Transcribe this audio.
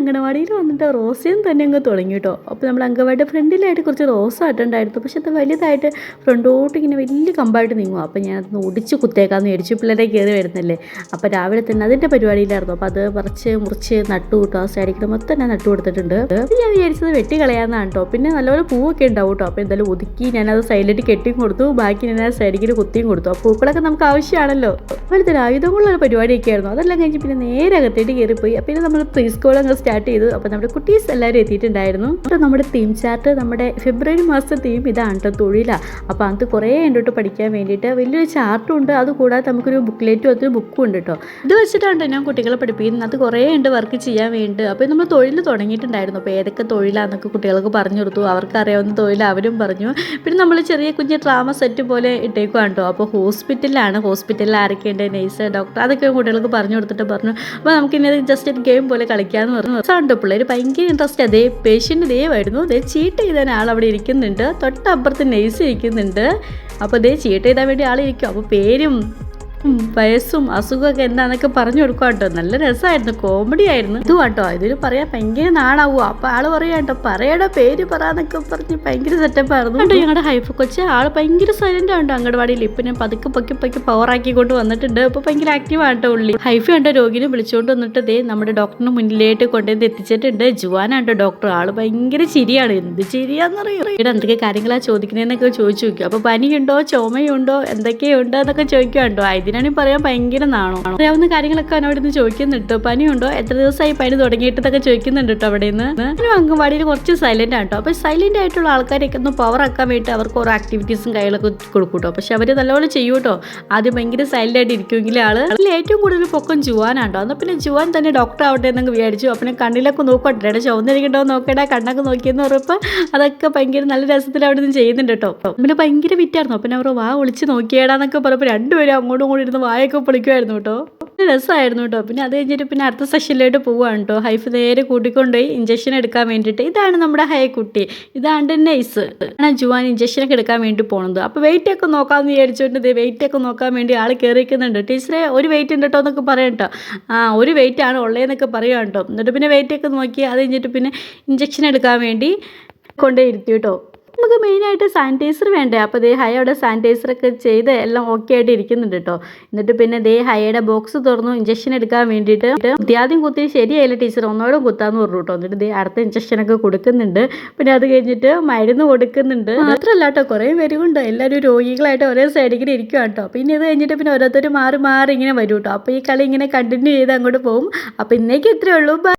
അങ്കണവാടിയിൽ വന്നിട്ട് റോസയും തന്നെ അങ്ങ് തുടങ്ങി കേട്ടോ. അപ്പോൾ നമ്മൾ അങ്കണവാടിയുടെ ഫ്രണ്ടിലായിട്ട് കുറച്ച് റോസ ആയിട്ടുണ്ടായിരുന്നു പക്ഷെ അത് വലുതായിട്ട് ഫ്രണ്ടോട്ട് ഇങ്ങനെ വലിയ കമ്പായിട്ട് നീങ്ങും അപ്പോൾ ഞാൻ അതൊന്ന് ഒടിച്ച് കുത്തേക്കാന്ന് വിചാരിച്ചു പിള്ളേരെ കയറി വരുന്നല്ലേ അപ്പോൾ രാവിലെ തന്നെ അതിന്റെ പരിപാടിയിലായിരുന്നു. അപ്പോൾ അത് പറിച്ച് മുറിച്ച് നട്ടു കിട്ടും. ആ സൈഡിൽ മൊത്തം ഞാൻ നട്ടു കൊടുത്തിട്ടുണ്ട്. അപ്പോൾ ഞാൻ വിചാരിച്ചത് വെട്ടി കളയാന്നാണ് കേട്ടോ. പിന്നെ നല്ലപോലെ പൂവൊക്കെ ഉണ്ടാവും കേട്ടോ. അപ്പോൾ എന്തായാലും ഒതുക്കി ഞാനത് സൈഡിലേക്ക് കെട്ടിയും കൊടുത്തു. ബാക്കി ഞാൻ ആ സൈഡിൽ കുത്തിയും കൊടുത്തു. ആ പൂക്കളൊക്കെ നമുക്ക് ആവശ്യമാണല്ലോ. അതുപോലെ തന്നെ ആയുധങ്ങളുള്ള പരിപാടിയൊക്കെ ആയിരുന്നു അതെല്ലാം കഴിഞ്ഞ് പിന്നെ നേരെ അകത്തേക്ക് കയറിപ്പോയി. അപ്പോൾ പിന്നെ നമ്മൾ പ്രീ സ്കൂൾ അങ്ങ് സ്റ്റാർട്ട് ചെയ്തു. അപ്പോൾ നമ്മുടെ കുട്ടീസ് എല്ലാവരും എത്തിയിട്ടുണ്ടായിരുന്നു. അപ്പോൾ നമ്മുടെ തീം ചാർട്ട് നമ്മുടെ ഫെബ്രുവരി മാസത്തെ തീം ഇതാണ് കേട്ടോ തൊഴിലാണ് അപ്പോൾ അത് കുറേ കണ്ടിട്ട് പഠിക്കാൻ വേണ്ടിയിട്ട് വലിയൊരു ചാർട്ടും ഉണ്ട്. അതുകൂടാതെ നമുക്കൊരു ബുക്ക്ലേറ്റും അതൊരു ബുക്കും ഉണ്ട് കേട്ടോ ഇത് വെച്ചിട്ടാണ് ഞാൻ കുട്ടികളെ പഠിപ്പിക്കുന്നത്. അത് കുറേ ഉണ്ട് വർക്ക് ചെയ്യാൻ വേണ്ടി അപ്പോൾ നമ്മൾ തൊഴിൽ തുടങ്ങിയിട്ടുണ്ടായിരുന്നു. അപ്പോൾ ഏതൊക്കെ തൊഴിലാണെന്നൊക്കെ കുട്ടികൾക്ക് പറഞ്ഞു കൊടുത്തു. അവർക്കറിയാവുന്ന തൊഴിൽ അവരും പറഞ്ഞു. പിന്നെ നമ്മൾ ചെറിയ കുഞ്ഞ് ഡ്രാമ സെറ്റ് പോലെ ഇട്ടേക്കുവാണ് കേട്ടോ അപ്പോൾ ഹോസ്പിറ്റലിലാണ് ഹോസ്പിറ്റലിൽ ആരൊക്കെയുണ്ട്? നേഴ്സ് ഡോക്ടർ അതൊക്കെ കുട്ടികൾക്ക് പറഞ്ഞു കൊടുത്തിട്ട് പറഞ്ഞു. അപ്പോൾ നമുക്കിനി ജസ്റ്റ് ഒരു ഗെയിം പോലെ കളിക്കാമെന്ന് പറഞ്ഞു. സാണ്ടോ പിള്ളേർ ഭയങ്കര ഇൻട്രസ്റ്റ് അതേ പേഷ്യന്റ് ദയവായിരുന്നു അതേ ചീട്ട് ചെയ്താൽ ആൾ അവിടെ ഇരിക്കുന്നുണ്ട്. തൊട്ടപ്പുറത്ത് നെയ്സ് ഇരിക്കുന്നുണ്ട്. അപ്പോൾ അതേ ചീട്ട് ചെയ്താൻ വേണ്ടി ആളിരിക്കും. അപ്പോൾ പേരും വയസ്സും അസുഖമൊക്കെ എന്താന്നൊക്കെ പറഞ്ഞു കൊടുക്കുക കേട്ടോ. നല്ല രസമായിരുന്നു. കോമഡി ആയിരുന്നു. ഇത് കേട്ടോ. ഇതിൽ പറയാൻ ഭയങ്കര നാണാവുക അപ്പൊ ആൾ പറയാ കേട്ടോ പറയട പേര് പറയാന്നൊക്കെ പറഞ്ഞ് ഭയങ്കര സെറ്റപ്പ് ആയിരുന്നു. കേട്ടോ ഞങ്ങളുടെ ഹൈഫ് കൊച്ച് ആൾ ഭയങ്കര സൈലന്റ് ആണ് അങ്കണവാടിയിൽ ഇപ്പൊ ഞാൻ പതുക്കെ പൊക്കി പൊക്കി പവർ ആക്കി കൊണ്ട് വന്നിട്ടുണ്ട്. ഇപ്പൊ ഭയങ്കര ആക്റ്റീവ് ആണ് കേട്ടോ ഉള്ളി ഹൈഫ് കണ്ട രോഗിനെ വിളിച്ചുകൊണ്ട് വന്നിട്ട് ദേ നമ്മുടെ ഡോക്ടറിന് മുന്നിലേട്ട് കൊണ്ടുവന്ന് എത്തിച്ചിട്ടുണ്ട്. ജുവാനാണ് ഡോക്ടർ ആൾ ഭയങ്കര ചിരിയാണ്. എന്ത് ചിരിയാന്ന് ഇവിടെ എന്തൊക്കെ കാര്യങ്ങളാ ചോദിക്കുന്നതെന്നൊക്കെ ചോദിച്ചു നോക്കി. അപ്പൊ പനിയുണ്ടോ? ചുമയുണ്ടോ? എന്തൊക്കെയുണ്ടോ? എന്നൊക്കെ ചോദിക്കുന്നുണ്ടോ ഇതിനാണെങ്കിൽ പറയാൻ ഭയങ്കര നാണോ? അറിയാവുന്ന കാര്യങ്ങളൊക്കെ അവൻ അവിടെ നിന്ന് ചോദിക്കുന്നുണ്ട്. പനിയുണ്ടോ? എത്ര ദിവസമായി പനി തുടങ്ങിയിട്ടതൊക്കെ ചോദിക്കുന്നുണ്ട് കേട്ടോ അവിടെ നിന്ന്. അംഗൻവാടിയിൽ കുറച്ച് സൈലന്റ് ആണ് അപ്പൊ സൈലന്റ് ആയിട്ടുള്ള ആൾക്കാരെയൊക്കെ ഒന്ന് പവർ ആക്കാൻ വേണ്ടി അവർക്ക് ഓരോ ആക്ടിവിറ്റീസും കാര്യങ്ങളൊക്കെ കൊടുക്കും കേട്ടോ പക്ഷെ അവർ നല്ലപോലെ ചെയ്യൂ കേട്ടോ ആദ്യം ഭയങ്കര സൈലന്റ് ആയിട്ട് ഇരിക്കുമെങ്കിൽ ആൾ. അതിൽ ഏറ്റവും കൂടുതൽ പൊക്കം ജുവാനാണ് കേട്ടോ പിന്നെ ജുവാൻ തന്നെ ഡോക്ടർ ആവട്ടെ എന്നൊക്കെ വിചാരിച്ചു. അപ്പം കണ്ണിലൊക്കെ നോക്കട്ടെ ചുവന്നിരിക്കണ്ടോ നോക്കടാ കണ്ണൊക്കെ നോക്കിയെന്ന് പറഞ്ഞപ്പോൾ അതൊക്കെ ഭയങ്കര നല്ല രസത്തിൽ അവിടെ നിന്ന് ചെയ്യുന്നുണ്ട് കേട്ടോ പിന്നെ ഭയങ്കര വിറ്റായിരുന്നു പിന്നെ അവർ വാ ഒളിച്ച് നോക്കിയേടാന്നൊക്കെ പറഞ്ഞപ്പോൾ രണ്ടുപേരും അങ്ങോട്ടും ഇങ്ങോട്ടും ഇരുന്ന് വായൊക്കെ പൊളിക്കുമായിരുന്നു കേട്ടോ. രസമായിരുന്നു കേട്ടോ. പിന്നെ അത് കഴിഞ്ഞിട്ട് പിന്നെ അടുത്ത സെഷനിലോട്ട് പോവുകയാണ് കേട്ടോ. ഹൈഫ് നേരെ കൂട്ടിക്കൊണ്ടുപോയി ഇഞ്ചക്ഷൻ എടുക്കാൻ വേണ്ടിയിട്ട്. ഇതാണ് നമ്മുടെ ഹൈ കുട്ടി ഇതാണ് നൈസ് ആണ് ജുവാൻ ഇഞ്ചക്ഷനൊക്കെ എടുക്കാൻ വേണ്ടി പോണത്. അപ്പോൾ വെയിറ്റ് ഒക്കെ നോക്കാമെന്ന് വിചാരിച്ചുകൊണ്ട് വെയിറ്റ് ഒക്കെ നോക്കാൻ വേണ്ടി ആൾ കയറിക്കുന്നുണ്ട് ടീച്ചറെ ഒരു വെയിറ്റ് ഉണ്ട് കേട്ടോ എന്നൊക്കെ പറയാം കേട്ടോ. ആ ഒരു വെയിറ്റ് ആണ് ഉള്ളതെന്നൊക്കെ പറയാം കേട്ടോ. എന്നിട്ട് പിന്നെ വെയിറ്റ് ഒക്കെ നോക്കി അത് കഴിഞ്ഞിട്ട് പിന്നെ ഇഞ്ചക്ഷൻ എടുക്കാൻ വേണ്ടി കൊണ്ടേ ഇരുത്തി കേട്ടോ. നമുക്ക് മെയിനായിട്ട് സാനിറ്റൈസർ വേണ്ടേ? അപ്പോൾ ദേ ഹയ അവിടെ സാനിറ്റൈസറൊക്കെ ചെയ്ത് എല്ലാം ഓക്കെ ആയിട്ട് ഇരിക്കുന്നുണ്ട് കേട്ടോ എന്നിട്ട് പിന്നെ ദേ ഹയയുടെ ബോക്സ് തുറന്നു ഇഞ്ചക്ഷൻ എടുക്കാൻ വേണ്ടിയിട്ട്. ആദ്യം കുത്തി ശരിയായില്ല ടീച്ചർ ഒന്നോടെ കുത്താന്ന് പറഞ്ഞു കേട്ടോ എന്നിട്ട് ദേ അടുത്ത ഇഞ്ചക്ഷനൊക്കെ കൊടുക്കുന്നുണ്ട്. പിന്നെ അത് കഴിഞ്ഞിട്ട് മരുന്ന് കൊടുക്കുന്നുണ്ട്. മാത്രമല്ല കേട്ടോ കുറേ പേരുകൊണ്ട് എല്ലാവരും രോഗികളായിട്ട് ഒരേ സൈഡിൽ ഇങ്ങനെ ഇരിക്കുക കേട്ടോ പിന്നെ ഇത് കഴിഞ്ഞിട്ട് പിന്നെ ഓരോരുത്തർ മാറി മാറി ഇങ്ങനെ വരും കേട്ടോ അപ്പോൾ ഈ കളി ഇങ്ങനെ കണ്ടിന്യൂ ചെയ്ത് അങ്ങോട്ട് പോകും അപ്പോൾ ഇന്നേക്ക് ഇത്രയേ ഉള്ളൂ.